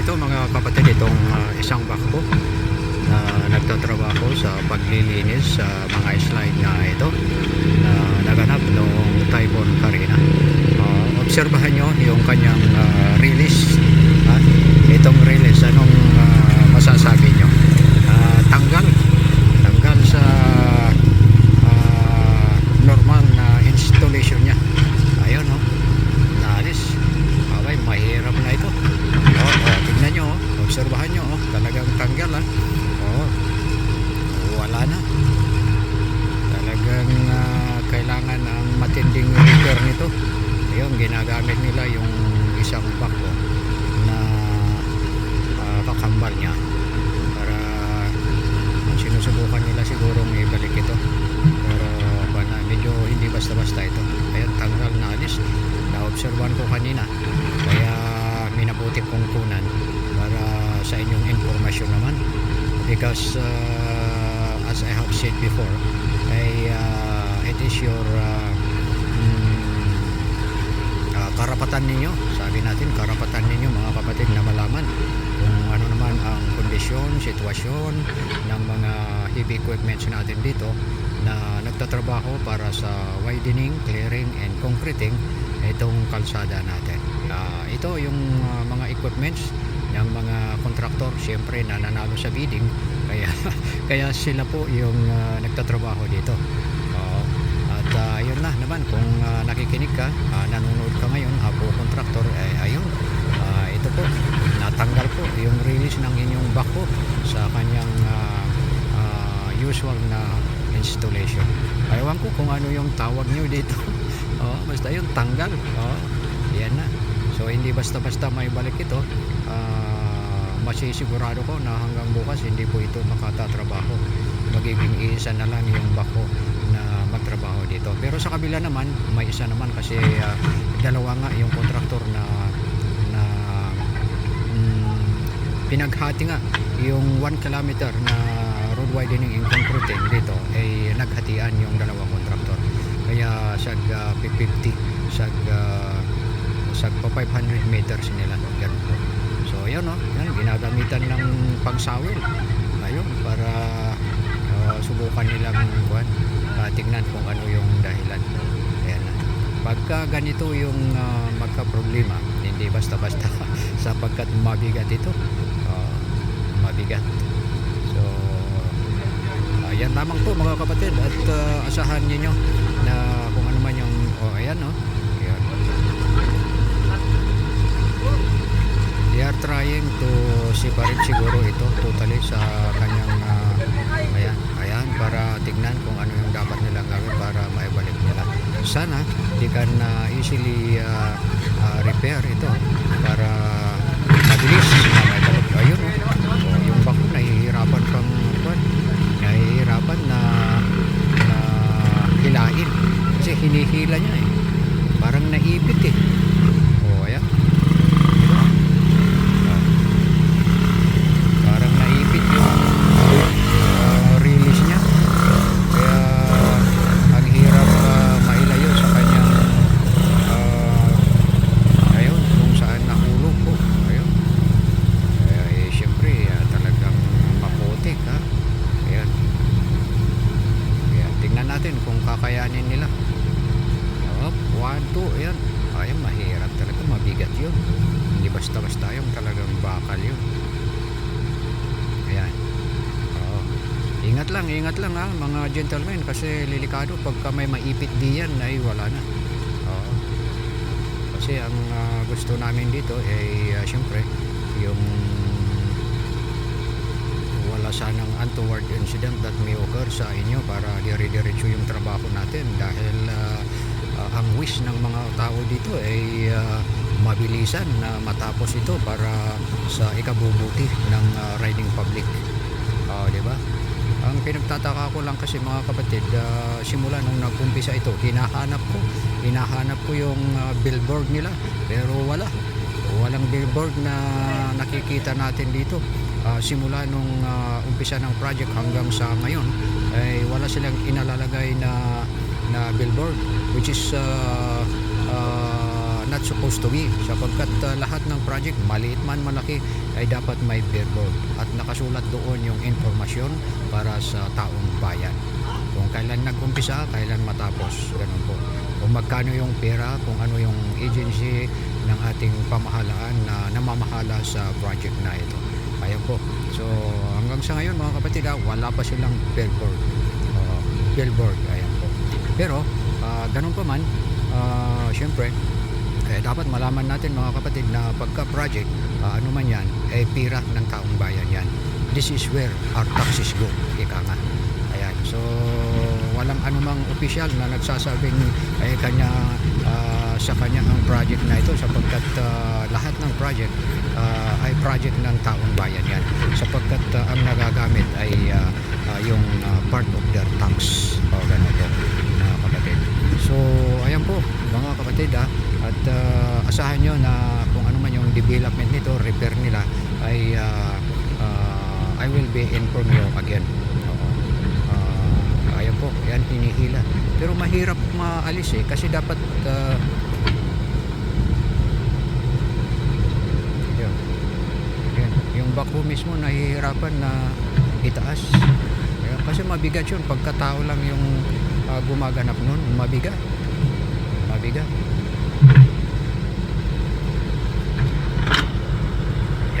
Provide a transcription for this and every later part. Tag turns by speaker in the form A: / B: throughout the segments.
A: ito mga kapatid, itong ah, isang bakbo na nagtatrabaho sa paglilinis sa mga slide na ito na naganap noong Typhoon Karina. Ah, obserbahan nyo yung kanyang ah, release. ha? itong release, anong ah, masasabi nyo? Ah, tanggal. Tanggal sa ah, normal na installation niya. Ayun, no? Naalis. Okay, mahirap na ito. Oh, oh, tignan nyo, oh. obserbahan nyo, oh. talagang tanggal ah. Oh, wala na. Talagang ah, kailangan ng matinding repair nito. Ayun, ginagamit nila yung isang bako na ah, kakambal niya para sinusubukan nila sigurong ibalik ito. Pero bana, medyo hindi basta-basta ito. Ayun, tanggal na alis. Na-observan ko kanina. Kaya minabuti kong kunan para sa inyong informasyon naman. Because uh, as I have said before, ay uh, it is your uh, uh, karapatan ninyo. Sabi natin, karapatan ninyo mga kapatid na malaman kung ano naman ang kondisyon, sitwasyon ng mga heavy equipments natin dito na nagtatrabaho para sa widening, clearing, and concreting itong kalsada natin. Ah, ito yung ah, mga equipments ng mga kontraktor siyempre na nanalo sa bidding kaya kaya sila po yung ah, nagtatrabaho dito. Oo. At ah, yun na naman kung ah, nakikinig ka, ah, nanonood ka ngayon, apo kontraktor, eh, ayun. Ah, ito po, natanggal po yung release ng inyong bako sa kanyang ah, ah, usual na installation. Ewan ko kung ano yung tawag nyo dito. oh, basta yung tanggal. Oh, yan na. So hindi basta-basta may balik ito. Ah, masisigurado ko na hanggang bukas hindi po ito makatatrabaho. Magiging isa na lang yung bako na magtrabaho dito. Pero sa kabila naman, may isa naman kasi ah, dalawa nga yung kontraktor na na mm, pinaghati nga yung 1 kilometer na road widening and concreting dito ay naghatian yung dalawang kontraktor kaya sag ah, 50 sag uh, sag pa 500 meters nila. Ganun po. So yun no yan ginagamitan ng pangsawil. Ayun para ah, subukan nilang kuan ah, tignan kung ano yung dahilan ayan pagka ganito yung ah, magka-problema hindi basta-basta sapagkat mabigat ito. Ah, mabigat. So ayan lamang po mga kapatid at ah, asahan niyo na kung ano man yung oh ayan no ayan. they are trying to separate siguro ito totally sa kanyang ah, ayan ayan para tignan kung ano yung dapat nilang gawin para maibalik nila sana they can ah, easily ah, ah, repair ito para mabilis na maibalik ayun oh. oh yung bako nahihirapan pang kuwan nahihirapan na na hilain kasi hinihila niya eh. Parang naipit eh oh ayan Ah. parang naipit yung ah, release niya kaya ang hirap ah, mailayo sa kanyang ah, ayun kung saan nahulog po ayun kaya eh syempre ah, talagang maputik ha ayan kaya tingnan natin kung kakayanin nila. Up, one, two, ayan. Ayan mahirap talaga. Mabigat yun. Hindi basta-basta yung talagang bakal yun. Ayan. Oo. ingat lang ingat lang ha mga gentlemen. Kasi lilikado pagka may maipit diyan ay wala na. Oo. kasi ang ah, gusto namin dito ay ah, syempre yung sanang untoward incident that may occur sa inyo para dire-diretso yung trabaho natin dahil ah, ah, ang wish ng mga tao dito ay ah, mabilisan na matapos ito para sa ikabubuti ng ah, riding public. Ah, di ba? Ang pinagtataka ko lang kasi mga kapatid, ah, simula nung nag-umpisa ito, hinahanap ko, hinahanap ko yung ah, billboard nila, pero wala. Walang billboard na nakikita natin dito. Ah, simula nung ah, umpisa ng project hanggang sa ngayon, ay wala silang inalalagay na na billboard which is uh, uh, not supposed to be. Sapagkat uh, lahat ng project maliit man malaki ay dapat may billboard at nakasulat doon yung informasyon para sa taong bayan. Kung kailan nag-umpisa, kailan matapos ganun po. Kung magkano yung pera, kung ano yung agency ng ating pamahalaan na namamahala sa project na ito ayan po so hanggang sa ngayon mga kapatid ah, wala pa silang billboard. Uh, billboard ayan po. Pero ah, ganun pa man ah, syempre eh, dapat malaman natin mga kapatid na pagka project ah, ano man yan eh pira ng taong bayan yan. This is where our taxes go ika nga. Ayan so walang anumang official na nagsasabing eh kanya ah, sa kanya ang project na ito sapagkat ah, lahat ng project ah, ay project ng taong bayan yan. Sapagkat ah, ang nagagamit ay ah, ah, yung ah, part of their tax o ganun po mga kapatid. So ayan po mga kapatid ah, at ah, asahan nyo na kung ano man yung development nito repair nila ay ah, ah, I will be inform you again Oo. Ah, ayan po yan hinihila pero mahirap maalis eh kasi dapat ah, yun. Yan. yung bako mismo nahihirapan na itaas Kaya, kasi mabigat yun pagkatao lang yung ah, gumaganap nun mabigat mabigat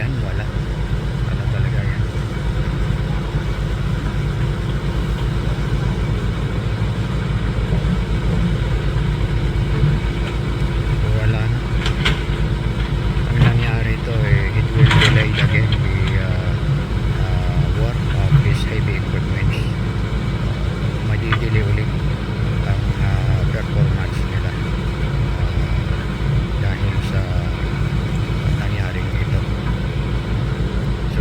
A: yan wala talaga yan wala na ang nangyari ito eh, it will delay again the uh, uh, work of this heavy equipment madidili ulit ang uh, performance nila uh, dahil sa nangyaring ito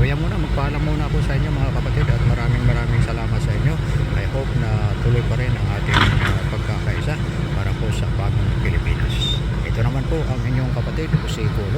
A: yan muna magpaalam muna ako sa inyo mga kapatid at maraming maraming salamat sa inyo. I hope na tuloy pa rin ang ating uh, pagkakaisa para po sa bagong Pilipinas. Ito naman po ang inyong kapatid si Kulo